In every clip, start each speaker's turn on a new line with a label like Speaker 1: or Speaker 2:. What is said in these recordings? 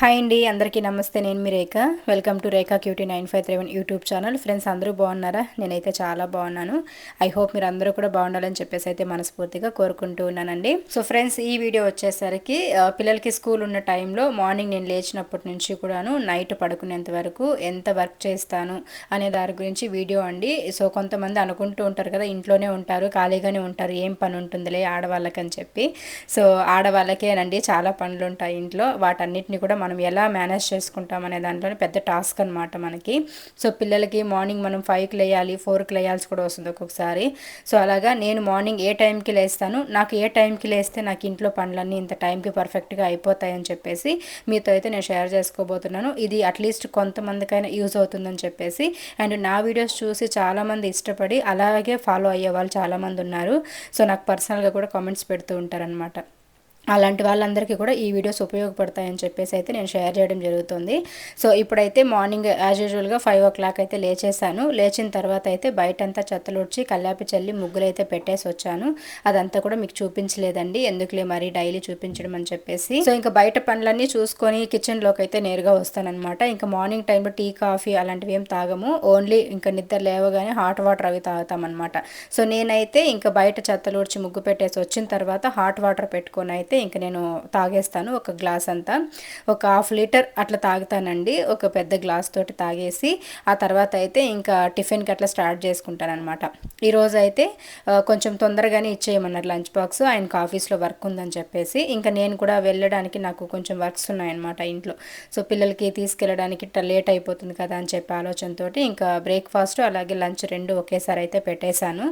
Speaker 1: Hi అండి అందరికీ నమస్తే. నేను మీ Rekha. Welcome to Rekha cutie nine five three one YouTube channel friends అందరూ బాగున్నారా? నేనైతే చాలా బాగున్నాను. ఐ హోప్ మీరు అందరూ కూడా బాగుండాలని చెప్పేసి అయితే మనస్ఫూర్తిగా కోరుకుంటూ ఉన్నానండి. సో ఫ్రెండ్స్ ఈ వీడియో వచ్చేసరికి పిల్లలకి స్కూల్ ఉన్న టైంలో మార్నింగ్ నేను లేచినప్పటి నుంచి కూడాను నైట్ పడుకునేంత వరకు ఎంత వర్క్ చేస్తాను అనే దాని గురించి వీడియో అండి. సో కొంతమంది అనుకుంటూ ఉంటారు కదా ఇంట్లోనే ఉంటారు ఖాళీగానే ఉంటారు ఏం పని ఉంటుందిలే ఆడవాళ్ళకని చెప్పి. సో ఆడవాళ్ళకేనండి చాలా పనులు ఉంటాయి ఇంట్లో. వాటన్నిటిని కూడా మనం ఎలా మేనేజ్ చేసుకుంటాం అనే దాంట్లోనే పెద్ద టాస్క్ అనమాట మనకి. సో పిల్లలకి మార్నింగ్ మనం ఫైవ్కి లేయాలి ఫోర్కి లేయాల్సి కూడా వస్తుంది ఒక్కొక్కసారి. సో అలాగా నేను మార్నింగ్ ఏ టైంకి లేస్తాను? నాకు ఏ టైంకి లేస్తే నాకు ఇంట్లో పనులన్నీ ఇంత టైంకి పర్ఫెక్ట్గా అయిపోతాయని చెప్పేసి మీతో అయితే నేను షేర్ చేసుకోబోతున్నాను. ఇది అట్లీస్ట్ కొంతమందికైనా యూజ్ అవుతుందని చెప్పేసి. అండ్ నా వీడియోస్ చూసి చాలామంది ఇష్టపడి అలాగే ఫాలో అయ్యే వాళ్ళు చాలామంది ఉన్నారు. సో నాకు పర్సనల్గా కూడా కామెంట్స్ పెడుతూ ఉంటారనమాట అలాంటి వాళ్ళందరికీ కూడా ఈ వీడియోస్ ఉపయోగపడతాయని చెప్పేసి అయితే నేను షేర్ చేయడం జరుగుతుంది. సో ఇప్పుడైతే మార్నింగ్ యాజ్ యూజువల్గా ఫైవ్ ఓ క్లాక్ అయితే లేచేసాను లేచిన తర్వాత అయితే బయటంతా చెత్తలుడ్చి కల్లాపి చల్లి ముగ్గులు అయితే పెట్టేసి వచ్చాను. అదంతా కూడా మీకు చూపించలేదండి. ఎందుకులే మరి డైలీ చూపించడం అని చెప్పేసి. సో ఇంకా బయట పనులన్నీ చూసుకొని కిచెన్లోకి అయితే నేరుగా వస్తానన్నమాట. ఇంకా మార్నింగ్ టైంలో టీ కాఫీ అలాంటివి ఏం తాగము. ఓన్లీ ఇంకా నిద్ర లేవగానే హాట్ వాటర్ అవి తాగుతామన్నమాట. సో నేనైతే ఇంకా బయట చెత్తలుడ్చి ముగ్గు పెట్టేసి వచ్చిన తర్వాత హాట్ వాటర్ పెట్టుకొని అయితే ఇంకా నేను తాగేస్తాను ఒక గ్లాస్ అంతా. ఒక హాఫ్ లీటర్ అట్లా తాగుతానండి. ఒక పెద్ద గ్లాస్ తోటి తాగేసి ఆ తర్వాత అయితే ఇంకా టిఫిన్కి అట్లా స్టార్ట్ చేసుకుంటాను అనమాట ఈరోజు అయితే కొంచెం తొందరగానే ఇచ్చేయమన్నారు లంచ్ బాక్స్. ఆయనకు ఆఫీస్లో వర్క్ ఉందని చెప్పేసి ఇంకా నేను కూడా వెళ్ళడానికి నాకు కొంచెం వర్క్స్ ఉన్నాయన్నమాట ఇంట్లో. సో పిల్లలకి తీసుకెళ్ళడానికి లేట్ అయిపోతుంది కదా అని చెప్పి ఆలోచనతో ఇంకా బ్రేక్ఫాస్ట్ అలాగే లంచ్ రెండు ఒకేసారి అయితే పెట్టేశాను.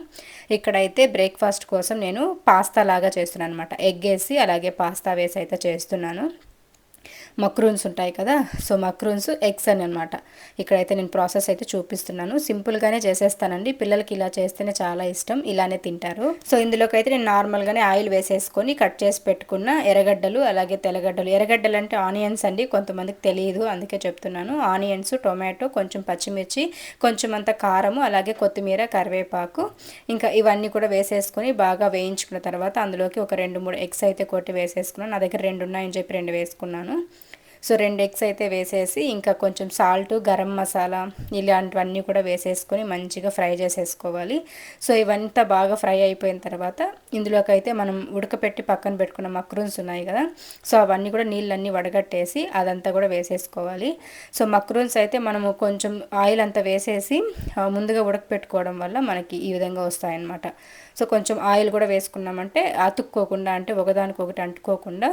Speaker 1: ఇక్కడైతే బ్రేక్ఫాస్ట్ కోసం నేను పాస్తా లాగా చేస్తున్నాను అనమాట ఎగ్ వేసి అలాగే పాస్తా వేసి అయితే చేస్తున్నాను. మక్రూన్స్ ఉంటాయి కదా సో మక్రూన్స్ ఎగ్స్ అని అనమాట ఇక్కడైతే నేను ప్రాసెస్ అయితే చూపిస్తున్నాను. సింపుల్గానే చేసేస్తానండి. పిల్లలకి ఇలా చేస్తేనే చాలా ఇష్టం. ఇలానే తింటారు. సో ఇందులోకి అయితే నేను నార్మల్గానే ఆయిల్ వేసేసుకొని కట్ చేసి పెట్టుకున్న ఎర్రగడ్డలు అలాగే తెల్లగడ్డలు. ఎర్రగడ్డలు అంటే ఆనియన్స్ అండి కొంతమందికి తెలియదు అందుకే చెప్తున్నాను. ఆనియన్స్ టొమాటో కొంచెం పచ్చిమిర్చి కొంచెం అంత కారము అలాగే కొత్తిమీర కరివేపాకు. ఇంకా ఇవన్నీ కూడా వేసేసుకొని బాగా వేయించుకున్న తర్వాత అందులోకి ఒక రెండు మూడు ఎగ్స్ అయితే కొట్టి వేసేసుకున్నాను. నా దగ్గర రెండు ఉన్నాయని చెప్పి రెండు వేసుకున్నాను. సో రెండు ఎగ్స్ అయితే వేసేసి ఇంకా కొంచెం సాల్ట్ గరం మసాలా ఇలాంటివన్నీ కూడా వేసేసుకొని మంచిగా ఫ్రై చేసేసుకోవాలి. సో ఇవంతా బాగా ఫ్రై అయిపోయిన తర్వాత ఇందులోకి అయితే మనం ఉడకపెట్టి పక్కన పెట్టుకున్న మక్రూన్స్ ఉన్నాయి కదా సో అవన్నీ కూడా నీళ్ళన్నీ వడగట్టేసి అదంతా కూడా వేసేసుకోవాలి. సో మక్రూన్స్ అయితే మనము కొంచెం ఆయిల్ అంతా వేసేసి ముందుగా ఉడకపెట్టుకోవడం వల్ల మనకి ఈ విధంగా వస్తాయన్నమాట. సో కొంచెం ఆయిల్ కూడా వేసుకున్నామంటే అతుక్కోకుండా అంటే ఒకదానికొకటి అంటుకోకుండా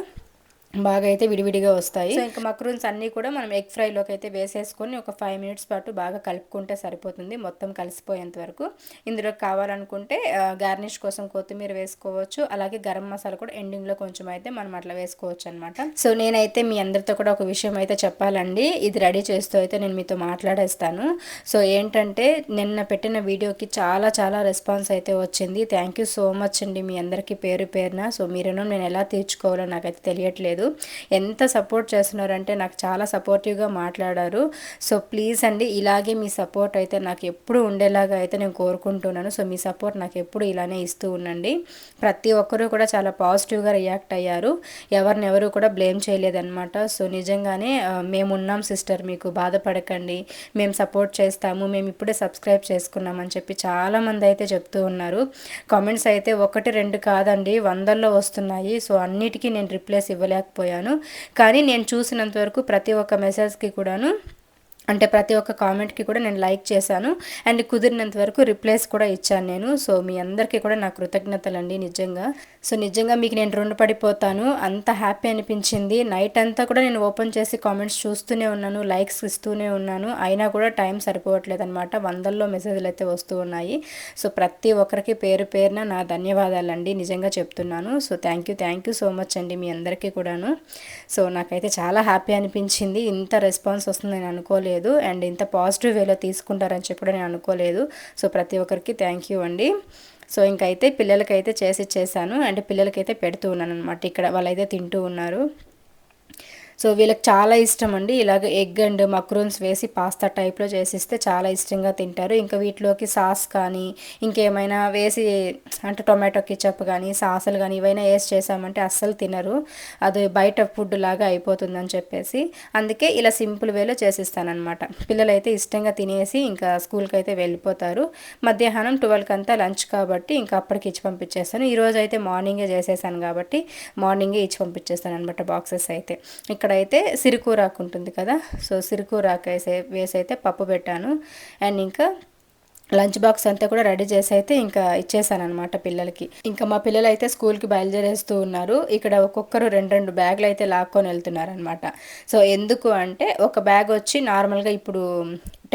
Speaker 1: బాగా అయితే విడివిడిగా వస్తాయి. సో ఇంకా మక్రూన్స్ అన్నీ కూడా మనం ఎగ్ ఫ్రైలోకి అయితే వేసేసుకొని ఒక ఫైవ్ మినిట్స్ పాటు బాగా కలుపుకుంటే సరిపోతుంది. మొత్తం కలిసిపోయేంత వరకు. ఇందులో కావాలనుకుంటే గార్నిష్ కోసం కొత్తిమీర వేసుకోవచ్చు. అలాగే గరం మసాలా కూడా ఎండింగ్లో కొంచెం అయితే మనం అట్లా వేసుకోవచ్చు అనమాట సో నేనైతే మీ అందరితో కూడా ఒక విషయం అయితే చెప్పాలండి. ఇది రెడీ చేస్తూ అయితే నేను మీతో మాట్లాడేస్తాను. సో ఏంటంటే నిన్న పెట్టిన వీడియోకి చాలా చాలా రెస్పాన్స్ అయితే వచ్చింది. థ్యాంక్ యూ సో మచ్ అండి మీ అందరికీ పేరు పేరున. సో మీరేనో నేను ఎలా తీర్చుకోవాలో నాకైతే తెలియట్లేదు. ఎంత సపోర్ట్ చేస్తున్నారంటే నాకు చాలా సపోర్టివ్గా మాట్లాడారు. సో ప్లీజ్ అండి ఇలాగే మీ సపోర్ట్ అయితే నాకు ఎప్పుడు ఉండేలాగా అయితే నేను కోరుకుంటున్నాను. సో మీ సపోర్ట్ నాకు ఎప్పుడు ఇలానే ఇస్తూ ఉండండి. ప్రతి ఒక్కరూ కూడా చాలా పాజిటివ్గా రియాక్ట్ అయ్యారు. ఎవరినెవరూ కూడా బ్లేమ్ చేయలేదన్నమాట. సో నిజంగానే మేమున్నాం మేము ఉన్నాం సిస్టర్ మీకు బాధపడకండి. మేము సపోర్ట్ చేస్తాము మేము ఇప్పుడే సబ్స్క్రైబ్ చేసుకున్నామని చెప్పి చాలామంది అయితే చెప్తూ ఉన్నారు. కామెంట్స్ అయితే ఒకటి రెండు కాదండి వందల్లో వస్తున్నాయి. సో అన్నిటికీ నేను రిప్లేస్ ఇవ్వలేక ఇవ్వలేకపోయాను కానీ నేను చూసినంత వరకు ప్రతి ఒక్క మెసేజ్కి కూడాను అంటే ప్రతి ఒక్క కామెంట్కి కూడా నేను లైక్ చేశాను. అండ్ కుదిరినంత వరకు రిప్లైస్ కూడా ఇచ్చాను నేను. సో మీ అందరికీ కూడా నా కృతజ్ఞతలు అండి నిజంగా. సో నిజంగా మీకు నేను రుణపడిపోతాను. అంత హ్యాపీ అనిపించింది. నైట్ అంతా కూడా నేను ఓపెన్ చేసి కామెంట్స్ చూస్తూనే ఉన్నాను. లైక్స్ ఇస్తూనే ఉన్నాను. అయినా కూడా టైం సరిపోవట్లేదు అనమాట వందల్లో మెసేజ్లు అయితే వస్తూ ఉన్నాయి. సో ప్రతి ఒక్కరికి పేరు పేరున నా ధన్యవాదాలండి. నిజంగా చెప్తున్నాను. So thank you thank you so much అండి మీ అందరికీ కూడాను. సో నాకైతే చాలా హ్యాపీ అనిపించింది. ఇంత రెస్పాన్స్ వస్తుంది నేను అనుకోలేదు. అండ్ ఇంత పాజిటివ్ వేలో తీసుకుంటారని చెప్పి నేను అనుకోలేదు. సో ప్రతి ఒక్కరికి థ్యాంక్ యూ అండి. సో ఇంకైతే పిల్లలకైతే చేసి ఇచ్చేసాను. అండ్ పిల్లలకైతే పెడుతూ ఉన్నాను అనమాట ఇక్కడ వాళ్ళైతే తింటూ ఉన్నారు. సో వీళ్ళకి చాలా ఇష్టం అండి. ఇలాగ ఎగ్ అండ్ మక్రూన్స్ వేసి పాస్తా టైప్లో చేసిస్తే చాలా ఇష్టంగా తింటారు. ఇంకా వీటిలోకి సాస్ కానీ ఇంకేమైనా వేసి అంటే టొమాటో కిచప్ కానీ సాసులు కానీ ఇవైనా వేసి చేసామంటే అస్సలు తినరు. అది బయట ఫుడ్ లాగా అయిపోతుందని చెప్పేసి. అందుకే ఇలా సింపుల్ వేలో చేసిస్తానమాట పిల్లలైతే ఇష్టంగా తినేసి ఇంకా స్కూల్కి అయితే వెళ్ళిపోతారు. మధ్యాహ్నం ట్వెల్వ్కి అంతా లంచ్ కాబట్టి ఇంకా అప్పటికి ఇచ్చి పంపించేస్తాను. ఈరోజు అయితే మార్నింగే చేసేసాను కాబట్టి మార్నింగే ఇచ్చి పంపించేస్తాను అనమాట బాక్సెస్ అయితే ఇక్కడైతే సిరికూరాకు ఉంటుంది కదా. సో సిరికూరాకు వేసే వేసి అయితే పప్పు పెట్టాను. అండ్ ఇంకా లంచ్ బాక్స్ అంతా కూడా రెడీ చేసి అయితే ఇంకా ఇచ్చేసాను అనమాట పిల్లలకి. ఇంకా మా పిల్లలు అయితే స్కూల్కి బయలుదేరేస్తూ ఉన్నారు. ఇక్కడ ఒక్కొక్కరు రెండు రెండు బ్యాగులు అయితే లాక్కొని వెళ్తున్నారు అనమాట సో ఎందుకు అంటే ఒక బ్యాగ్ వచ్చి నార్మల్గా ఇప్పుడు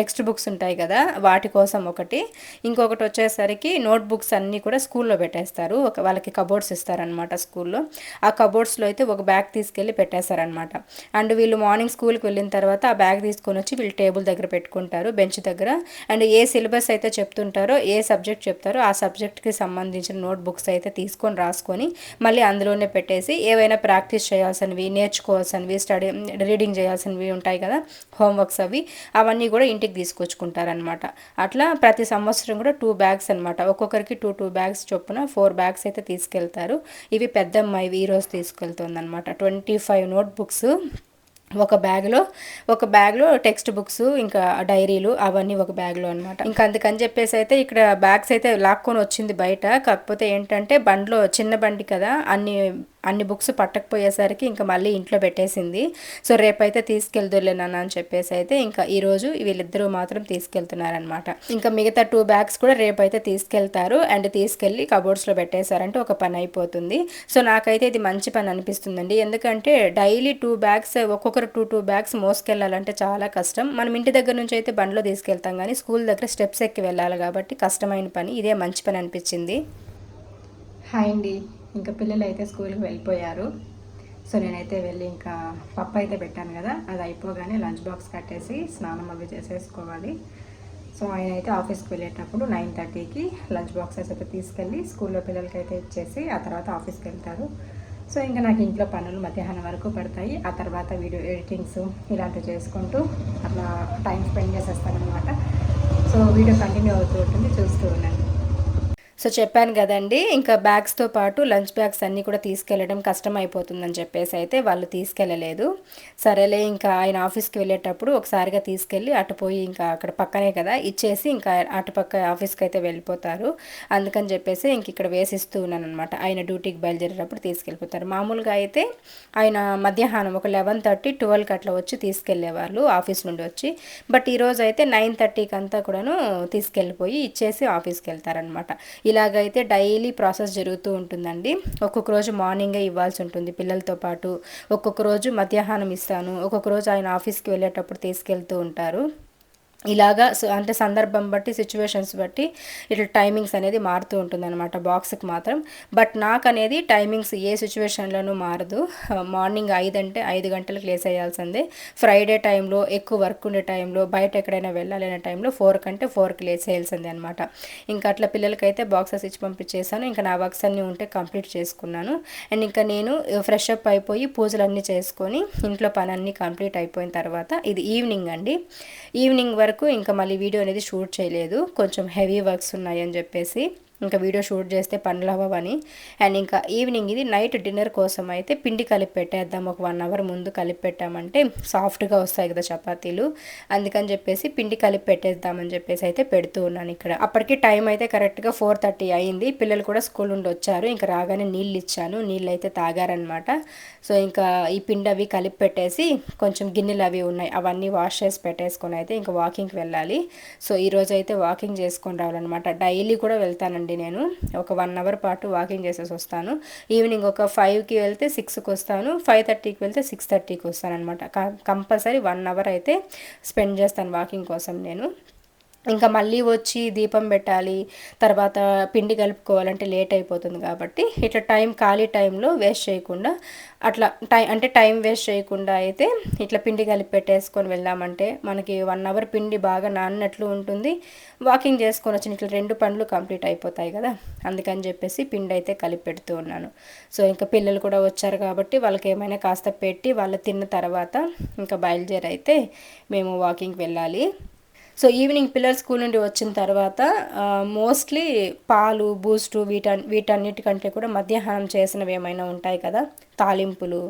Speaker 1: టెక్స్ట్ బుక్స్ ఉంటాయి కదా వాటి కోసం ఒకటి. ఇంకొకటి వచ్చేసరికి నోట్ బుక్స్ అన్నీ కూడా స్కూల్లో పెట్టేస్తారు. ఒక వాళ్ళకి కబోర్డ్స్ ఇస్తారనమాట స్కూల్లో. ఆ కబోర్డ్స్లో అయితే ఒక బ్యాగ్ తీసుకెళ్ళి పెట్టేస్తారనమాట అండ్ వీళ్ళు మార్నింగ్ స్కూల్కి వెళ్ళిన తర్వాత ఆ బ్యాగ్ తీసుకొని వచ్చి వీళ్ళు టేబుల్ దగ్గర పెట్టుకుంటారు బెంచ్ దగ్గర. అండ్ ఏ సిలబస్ అయితే చెప్తుంటారో ఏ సబ్జెక్ట్ చెప్తారో ఆ సబ్జెక్ట్కి సంబంధించిన నోట్ బుక్స్ అయితే తీసుకొని రాసుకొని మళ్ళీ అందులోనే పెట్టేసి ఏవైనా ప్రాక్టీస్ చేయాల్సినవి నేర్చుకోవాల్సినవి స్టడీ రీడింగ్ చేయాల్సినవి ఉంటాయి కదా హోంవర్క్స్ అవి అవన్నీ కూడా ఇంటికి తీసుకొచ్చుకుంటారనమాట అట్లా ప్రతి సంవత్సరం కూడా టూ బ్యాగ్స్ అనమాట ఒక్కొక్కరికి టూ టూ బ్యాగ్స్ చొప్పున ఫోర్ బ్యాగ్స్ అయితే తీసుకెళ్తారు. ఇవి పెద్దమ్మాయి ఈరోజు తీసుకెళ్తుంది అనమాట ట్వంటీ ఫైవ్ నోట్ బుక్స్ ఒక బ్యాగ్లో ఒక బ్యాగ్లో టెక్స్ట్ బుక్స్ ఇంకా డైరీలు అవన్నీ ఒక బ్యాగ్లో అనమాట ఇంకా అందుకని చెప్పేసి అయితే ఇక్కడ బ్యాగ్స్ అయితే లాక్కొని వచ్చింది బయట. కాకపోతే ఏంటంటే బండ్లో చిన్న బండి కదా అన్ని అన్ని బుక్స్ పట్టకపోయేసరికి ఇంకా మళ్ళీ ఇంట్లో పెట్టేసింది. సో రేపైతే తీసుకెళ్దులే నాన్న అని చెప్పేసి అయితే ఇంకా ఈరోజు వీళ్ళిద్దరూ మాత్రం తీసుకెళ్తున్నారనమాట ఇంకా మిగతా టూ బ్యాగ్స్ కూడా రేపైతే తీసుకెళ్తారు. అండ్ తీసుకెళ్ళి కబోర్డ్స్లో పెట్టేశారంటే ఒక పని అయిపోతుంది. సో నాకైతే ఇది మంచి పని అనిపిస్తుందండి. ఎందుకంటే డైలీ టూ బ్యాగ్స్ ఒక్కొక్క ఒక్కొక్కరు టూ టూ బ్యాగ్స్ మోసుకెళ్ళాలంటే చాలా కష్టం. మనం ఇంటి దగ్గర నుంచి అయితే బండ్లో తీసుకెళ్తాం కానీ స్కూల్ దగ్గర స్టెప్స్ ఎక్కి వెళ్ళాలి కాబట్టి కష్టమైన పని. ఇదే మంచి పని అనిపించింది. హాయ్ అండి. ఇంకా పిల్లలు అయితే స్కూల్కి వెళ్ళిపోయారు. సో నేనైతే వెళ్ళి ఇంకా పప్పు అయితే పెట్టాను కదా అది అయిపోగానే లంచ్ బాక్స్ కట్టేసి స్నానం అవి చేసేసుకోవాలి. సో ఆయన అయితే ఆఫీస్కి వెళ్ళేటప్పుడు నైన్ థర్టీకి లంచ్ బాక్సెస్ అయితే తీసుకెళ్ళి స్కూల్లో పిల్లలకి అయితే ఇచ్చేసి ఆ తర్వాత ఆఫీస్కి వెళ్తారు. సో ఇంకా నాకు ఇంట్లో పనులు మధ్యాహ్నం వరకు పడతాయి. ఆ తర్వాత వీడియో ఎడిటింగ్స్ ఇలాంటివి చేసుకుంటూ అట్లా టైం స్పెండ్ చేసేస్తాను అనమాట సో వీడియో కంటిన్యూ అవుతూ ఉంటుంది చూస్తూ ఉన్నాను సో చెప్పాను కదండి ఇంకా బ్యాగ్స్తో పాటు లంచ్ బ్యాగ్స్ అన్నీ కూడా తీసుకెళ్ళడం కష్టం అయిపోతుందని చెప్పేసి అయితే వాళ్ళు తీసుకెళ్ళలేదు. సరేలే ఇంకా ఆయన ఆఫీస్కి వెళ్ళేటప్పుడు ఒకసారిగా తీసుకెళ్ళి అటు పోయి ఇంకా అక్కడ పక్కనే కదా ఇచ్చేసి ఇంకా అటుపక్క ఆఫీస్కి అయితే వెళ్ళిపోతారు. అందుకని చెప్పేసి ఇంక ఇక్కడ వేసిస్తూ ఉన్నాను అనమాట ఆయన డ్యూటీకి బయలుదేరేటప్పుడు తీసుకెళ్ళిపోతారు. మామూలుగా అయితే ఆయన మధ్యాహ్నం ఒక లెవెన్ థర్టీ ట్వెల్వ్కి అట్లా వచ్చి తీసుకెళ్ళేవాళ్ళు ఆఫీస్ నుండి వచ్చి. బట్ ఈరోజు అయితే నైన్ థర్టీకి అంతా కూడాను తీసుకెళ్ళిపోయి ఇచ్చేసి ఆఫీస్కి వెళ్తారనమాట ఇలాగైతే డైలీ ప్రాసెస్ జరుగుతూ ఉంటుందండి. ఒక్కొక్క రోజు మార్నింగే ఇవ్వాల్సి ఉంటుంది పిల్లలతో పాటు. ఒక్కొక్క రోజు మధ్యాహ్నం ఇస్తాను. ఒక్కొక్క రోజు ఆయన ఆఫీస్కి వెళ్ళేటప్పుడు తీసుకెళ్తూ ఉంటారు. ఇలాగా అంటే సందర్భం బట్టి సిచ్యువేషన్స్ బట్టి ఇట్లా టైమింగ్స్ అనేది మారుతూ ఉంటుంది అనమాట బాక్స్కి మాత్రం. బట్ నాకు అనేది టైమింగ్స్ ఏ సిచ్యువేషన్లోనూ మారదు. మార్నింగ్ ఐదు అంటే ఐదు గంటలకు లేస్ అయ్యాల్సిందే ఫ్రైడే టైంలో ఎక్కువ వర్క్ ఉండే టైంలో బయట ఎక్కడైనా వెళ్ళాలనే టైంలో ఫోర్ కంటే ఫోర్కి లేస్ వేయాల్సిందే అనమాట ఇంకా అట్లా పిల్లలకైతే బాక్సెస్ ఇచ్చి పంపించేసాను ఇంకా నా వర్క్స్ అన్నీ ఉంటే కంప్లీట్ చేసుకున్నాను. అండ్ ఇంకా నేను ఫ్రెష్ అప్ అయిపోయి పూజలన్నీ చేసుకొని ఇంట్లో పని అన్నీ కంప్లీట్ అయిపోయిన తర్వాత ఇది ఈవినింగ్ అండి. ఈవినింగ్ వరకు వరకు ఇంకా మళ్ళీ వీడియో అనేది షూట్ చేయలేదు. కొంచెం హెవీ వర్క్స్ ఉన్నాయని చెప్పేసి. ఇంకా వీడియో షూట్ చేస్తే పనులు అవ్వవని. అండ్ ఇంకా ఈవినింగ్ ఇది నైట్ డిన్నర్ కోసం అయితే పిండి కలిపి పెట్టేద్దాం. ఒక వన్ అవర్ ముందు కలిపి పెట్టామంటే సాఫ్ట్గా వస్తాయి కదా చపాతీలు. అందుకని చెప్పేసి పిండి కలిపి పెట్టేద్దామని చెప్పేసి అయితే పెడుతూ ఉన్నాను ఇక్కడ. అప్పటికి టైం అయితే కరెక్ట్గా ఫోర్ థర్టీ అయింది. పిల్లలు కూడా స్కూల్ నుండి వచ్చారు. ఇంకా రాగానే నీళ్ళు ఇచ్చాను. నీళ్ళు అయితే తాగారనమాట సో ఇంకా ఈ పిండి అవి కలిపి పెట్టేసి కొంచెం గిన్నెలు అవి ఉన్నాయి. అవన్నీ వాష్ చేసి పెట్టేసుకొని అయితే ఇంకా వాకింగ్కి వెళ్ళాలి. సో ఈరోజు అయితే వాకింగ్ చేసుకొని రావాలన్నమాట. డైలీ కూడా వెళ్తానండి అండి నేను. ఒక వన్ అవర్ పాటు వాకింగ్ చేసేసి వస్తాను. ఈవినింగ్ ఒక ఫైవ్కి వెళ్తే సిక్స్కి వస్తాను. ఫైవ్ థర్టీకి వెళ్తే సిక్స్ థర్టీకి వస్తాను అనమాట కంపల్సరీ వన్ అవర్ అయితే స్పెండ్ చేస్తాను వాకింగ్ కోసం నేను. ఇంకా మళ్ళీ వచ్చి దీపం పెట్టాలి తర్వాత పిండి కలుపుకోవాలంటే లేట్ అయిపోతుంది కాబట్టి ఇట్లా టైం ఖాళీ టైంలో వేస్ట్ చేయకుండా అట్లా టైం అంటే టైం వేస్ట్ చేయకుండా అయితే ఇట్లా పిండి కలిపి పెట్టేసుకొని వెళ్దామంటే మనకి వన్ అవర్ పిండి బాగా నాన్నట్లు ఉంటుంది. వాకింగ్ చేసుకొని వచ్చిన ఇట్లా రెండు పనులు కంప్లీట్ అయిపోతాయి కదా. అందుకని చెప్పేసి పిండి అయితే కలిపి పెడుతూ ఉన్నాను. సో ఇంకా పిల్లలు కూడా వచ్చారు కాబట్టి వాళ్ళకి ఏమైనా కాస్త పెట్టి వాళ్ళు తిన్న తర్వాత ఇంకా బయలుదేరి అయితే మేము వాకింగ్కి వెళ్ళాలి. సో ఈవినింగ్ పిల్లలు స్కూల్ నుండి వచ్చిన తర్వాత మోస్ట్లీ పాలు బూస్టు వీట వీటన్నిటికంటే కూడా మధ్యాహ్నం చేసినవి ఏమైనా ఉంటాయి కదా? తాలింపులు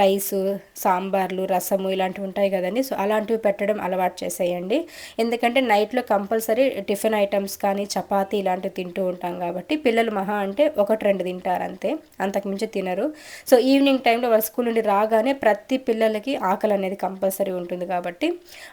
Speaker 1: రైసు సాంబార్లు రసము ఇలాంటివి ఉంటాయి కదండి. సో అలాంటివి పెట్టడం అలవాటు చేసేయండి. ఎందుకంటే నైట్లో కంపల్సరీ టిఫిన్ ఐటమ్స్ కానీ చపాతీ ఇలాంటివి తింటూ ఉంటాం కాబట్టి పిల్లలు మహా అంటే ఒకటి రెండు తింటారు అంతే. అంతకుమించి తినరు. సో ఈవినింగ్ టైంలో వాళ్ళ స్కూల్ నుండి రాగానే ప్రతి పిల్లలకి ఆకలి అనేది కంపల్సరీ ఉంటుంది కాబట్టి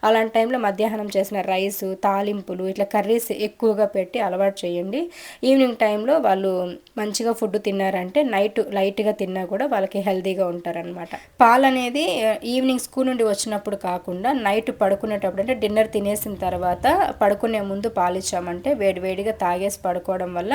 Speaker 1: అలాంటి టైంలో మధ్యాహ్నం చేసిన రైసు తాలింపులు ఇట్లా కర్రీస్ ఎక్కువగా పెట్టి అలవాటు చేయండి. ఈవినింగ్ టైంలో వాళ్ళు మంచిగా ఫుడ్ తిన్నారంటే నైట్ లైట్గా తిన్నా కూడా వాళ్ళకి హెల్తీగా ఉంటారనమాట పాలు అనేది ఈవినింగ్ స్కూల్ నుండి వచ్చినప్పుడు కాకుండా నైట్ పడుకునేటప్పుడు అంటే డిన్నర్ తినేసిన తర్వాత పడుకునే ముందు పాలు ఇచ్చామంటే వేడివేడిగా తాగేసి పడుకోవడం వల్ల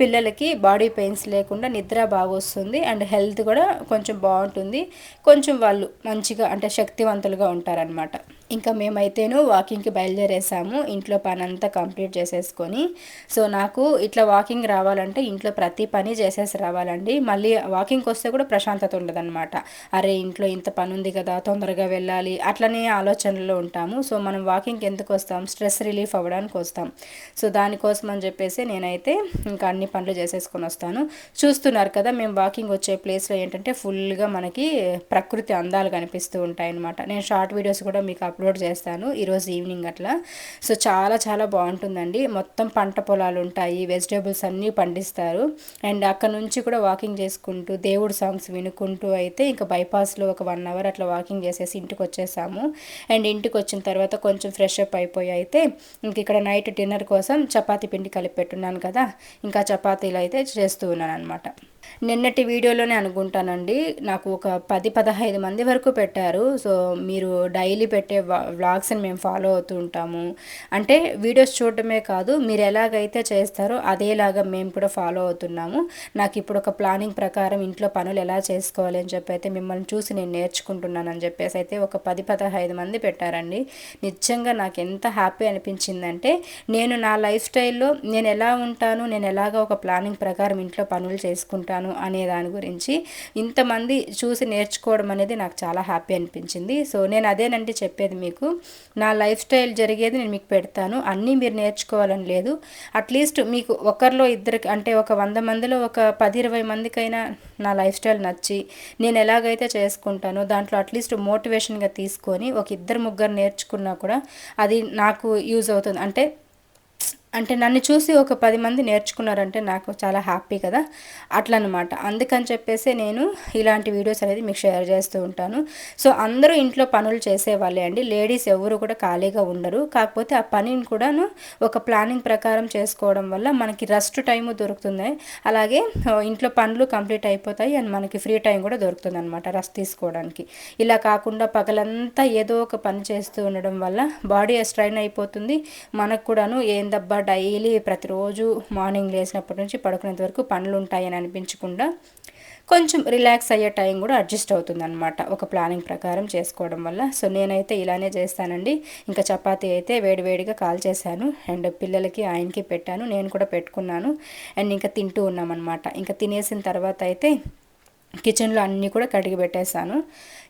Speaker 1: పిల్లలకి బాడీ పెయిన్స్ లేకుండా నిద్ర బాగా వస్తుంది అండ్ హెల్త్ కూడా కొంచెం బాగుంటుంది. కొంచెం వాళ్ళు మంచిగా అంటే శక్తివంతులుగా ఉంటారనమాట ఇంకా మేమైతేను వాకింగ్కి బయలుదేరేసాము. ఇంట్లో పని అంతా కంప్లీట్ చేసేసుకొని. సో నాకు ఇట్లా వాకింగ్ రావాలంటే ఇంట్లో ప్రతి పని చేసేసి రావాలండి. మళ్ళీ వాకింగ్కి వస్తే కూడా ప్రశాంతత ఉండదన్నమాట. అరే ఇంట్లో ఇంత పని ఉంది కదా తొందరగా వెళ్ళాలి అట్లనే ఆలోచనలో ఉంటాము. సో మనం వాకింగ్కి ఎందుకు వస్తాం? స్ట్రెస్ రిలీఫ్ అవ్వడానికి వస్తాం. సో దానికోసం అని చెప్పేసి నేనైతే ఇంకా అన్ని పనులు చేసేసుకొని వస్తాను. చూస్తున్నారు కదా మేము వాకింగ్ వచ్చే ప్లేస్లో ఏంటంటే ఫుల్గా మనకి ప్రకృతి అందాలు కనిపిస్తూ ఉంటాయి అన్నమాట నేను షార్ట్ వీడియోస్ కూడా మీకు అప్లోడ్ చేస్తాను ఈరోజు ఈవినింగ్ అట్లా. సో చాలా చాలా బాగుంటుందండి. మొత్తం పంట పొలాలు ఉంటాయి వెజిటేబుల్స్ అన్నీ పండిస్తారు. అండ్ అక్కడ నుంచి కూడా వాకింగ్ చేసుకుంటూ దేవుడు సాంగ్స్ వినుకుంటూ అయితే ఇంకా బైపాస్లో ఒక వన్ అవర్ అట్లా వాకింగ్ చేసేసి ఇంటికి వచ్చేసాము అండ్ ఇంటికి వచ్చిన తర్వాత కొంచెం ఫ్రెష్ అప్ అయిపోయి అయితే ఇంక ఇక్కడ నైట్ డిన్నర్ కోసం చపాతీ పిండి కలిపి పెట్టున్నాను కదా. ఇంకా చపాతీలు అయితే చేస్తూ ఉన్నాను అనమాట నిన్నటి వీడియోలోనే అనుకుంటానండి. నాకు ఒక పది పదహైదు మంది వరకు పెట్టారు. సో మీరు డైలీ పెట్టే వ్లాగ్స్ని మేము ఫాలో అవుతూ ఉంటాము. అంటే వీడియోస్ చూడటమే కాదు మీరు ఎలాగైతే చేస్తారో అదేలాగా మేము కూడా ఫాలో అవుతున్నాము. నాకు ఇప్పుడు ఒక ప్లానింగ్ ప్రకారం ఇంట్లో పనులు ఎలా చేసుకోవాలి అని చెప్పి అయితే మిమ్మల్ని చూసి నేను నేర్చుకుంటున్నాను అని చెప్పేసి అయితే ఒక పది పదహైదు మంది పెట్టారండి. నిజంగా నాకు ఎంత హ్యాపీ అనిపించిందంటే నేను నా లైఫ్ స్టైల్లో నేను ఎలా ఉంటాను నేను ఎలాగ ఒక ప్లానింగ్ ప్రకారం ఇంట్లో పనులు చేసుకుంటాను చేస్తాను అనే దాని గురించి ఇంతమంది చూసి నేర్చుకోవడం అనేది నాకు చాలా హ్యాపీ అనిపించింది. సో నేను అదేనంటే చెప్పేది మీకు. నా లైఫ్ స్టైల్ జరిగేది నేను మీకు పెడతాను. అన్నీ మీరు నేర్చుకోవాలని లేదు. అట్లీస్ట్ మీకు ఒకరిలో ఇద్దరికి అంటే ఒక వంద మందిలో ఒక పది ఇరవై మందికైనా నా లైఫ్ స్టైల్ నచ్చి నేను ఎలాగైతే చేసుకుంటానో దాంట్లో అట్లీస్ట్ మోటివేషన్గా తీసుకొని ఒక ఇద్దరు ముగ్గురు నేర్చుకున్నా కూడా అది నాకు యూజ్ అవుతుంది. అంటే అంటే నన్ను చూసి ఒక పది మంది నేర్చుకున్నారంటే నాకు చాలా హ్యాపీ కదా. అట్లా అనమాట అందుకని చెప్పేసి నేను ఇలాంటి వీడియోస్ అనేది మీకు షేర్ చేస్తూ ఉంటాను. సో అందరూ ఇంట్లో పనులు చేసేవాళ్ళే అండి. లేడీస్ ఎవరు కూడా ఖాళీగా ఉండరు. కాకపోతే ఆ పనిని కూడాను ఒక ప్లానింగ్ ప్రకారం చేసుకోవడం వల్ల మనకి రెస్ట్ టైము దొరుకుతుంది. అలాగే ఇంట్లో పనులు కంప్లీట్ అయిపోతాయి అండ్ మనకి ఫ్రీ టైం కూడా దొరుకుతుంది అనమాట రెస్ట్ తీసుకోవడానికి. ఇలా కాకుండా పగలంతా ఏదో ఒక పని చేస్తూ ఉండడం వల్ల బాడీ స్ట్రైన్ అయిపోతుంది. మనకు కూడాను ఏందబ్బా డైలీ ప్రతిరోజు మార్నింగ్ లేచినప్పటి నుంచి పడుకునేంత వరకు పనులు ఉంటాయని అనిపించకుండా కొంచెం రిలాక్స్ అయ్యే టైం కూడా అడ్జస్ట్ అవుతుందన్నమాట. ఒక ప్లానింగ్ ప్రకారం చేసుకోవడం వల్ల. సో నేనైతే ఇలానే చేస్తానండి. ఇంకా చపాతీ అయితే వేడివేడిగా కాల్ చేశాను. అండ్ పిల్లలకి ఆయనకి పెట్టాను. నేను కూడా పెట్టుకున్నాను. అండ్ ఇంకా తింటూ ఉన్నామన్నమాట. ఇంకా తినేసిన తర్వాత అయితే కిచెన్లో అన్నీ కూడా కడిగి పెట్టేశాను.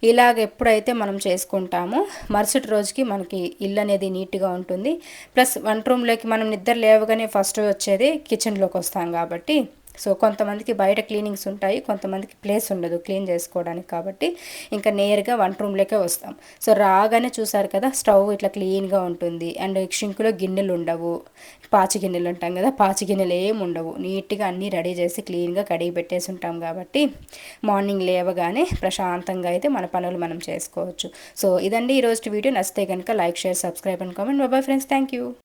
Speaker 1: ఇలాగ ఎప్పుడైతే మనం చేసుకుంటామో మరుసటి రోజుకి మనకి ఇల్లు అనేది నీట్గా ఉంటుంది. ప్లస్ వంట రూమ్లోకి మనం నిద్ర లేవగానే ఫస్ట్ వచ్చేది కిచెన్లోకి వస్తాం కాబట్టి. సో కొంతమందికి బయట క్లీనింగ్స్ ఉంటాయి కొంతమందికి ప్లేస్ ఉండదు క్లీన్ చేసుకోవడానికి కాబట్టి ఇంకా నేరుగా వంట రూమ్లోకే వస్తాం. సో రాగానే చూసారు కదా స్టవ్ ఇట్లా క్లీన్గా ఉంటుంది. అండ్ షింకులో గిన్నెలు ఉండవు. పాచి గిన్నెలు ఉంటాం కదా పాచి గిన్నెలు ఏమి ఉండవు. నీట్గా అన్నీ రెడీ చేసి క్లీన్గా కడిగి పెట్టేసి ఉంటాం కాబట్టి మార్నింగ్ లేవగానే ప్రశాంతంగా అయితే మన పనులు మనం చేసుకోవచ్చు. సో ఇదండి ఈరోజు వీడియో. నచ్చితే కనుక like share subscribe and comment. Bye bye friends thank you